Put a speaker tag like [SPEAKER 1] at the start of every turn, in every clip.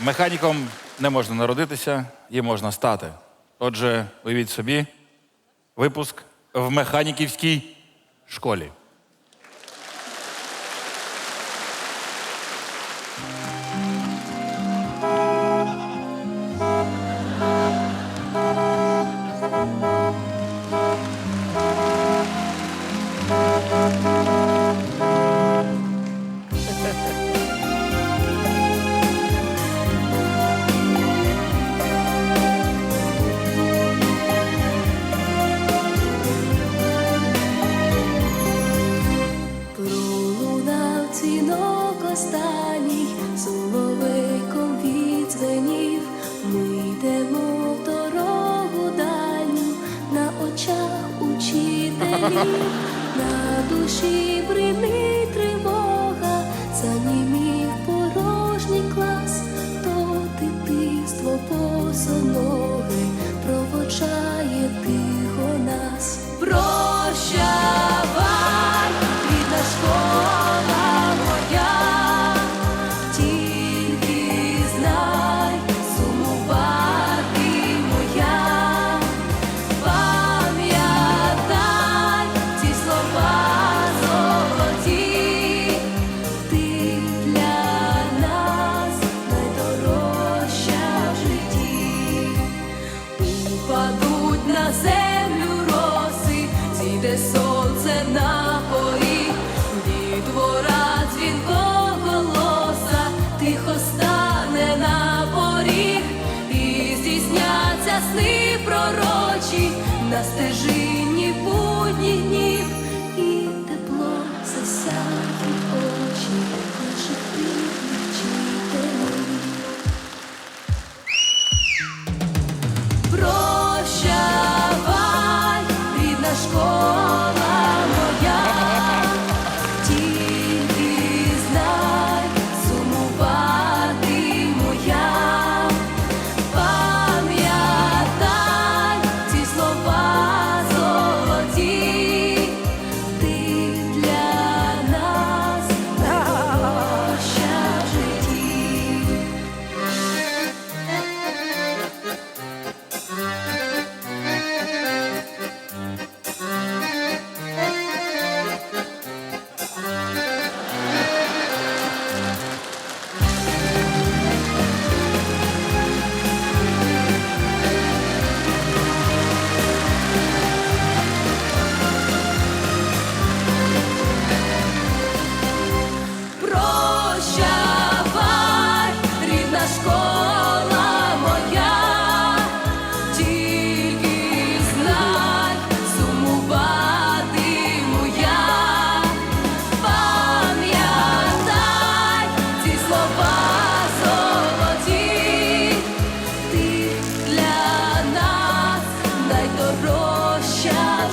[SPEAKER 1] Механіком не можна народитися, їм можна стати. Отже, уявіть собі, випуск в механіківській школі.
[SPEAKER 2] Останній, соловейком відзвенів. Ми йдемо в дорогу дальню, на очах учителів, на душі бринить тривога, занімів порожній клас, то дитинство босоноге проводжає тихо нас. Прощавай, зійде сонце на поріг, дітвора дзвінкого голоса, тихо стане на поріг, і здійсняться сни пророчі на стежині будні днів,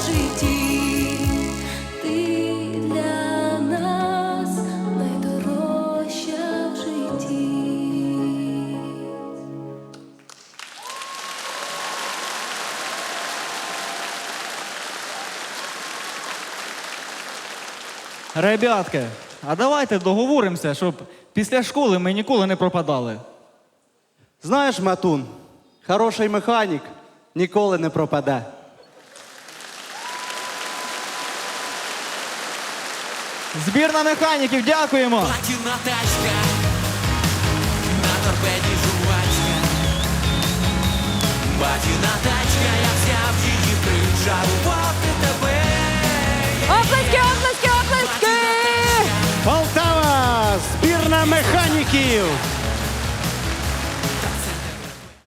[SPEAKER 2] житті. Ти для нас найдорожча в житті.
[SPEAKER 3] Ребятки, а давайте договоримося, щоб після школи ми ніколи не пропадали.
[SPEAKER 4] Знаєш, Матун, хороший механік ніколи не пропаде.
[SPEAKER 3] Збірна механіків, дякуємо!
[SPEAKER 5] Платіна тачка, на торпеді жувачка. Батіна тачка, я взяв її причарувати тебе.
[SPEAKER 6] Оплески, оплески, оплески!
[SPEAKER 4] Полтава! Збірна механіків!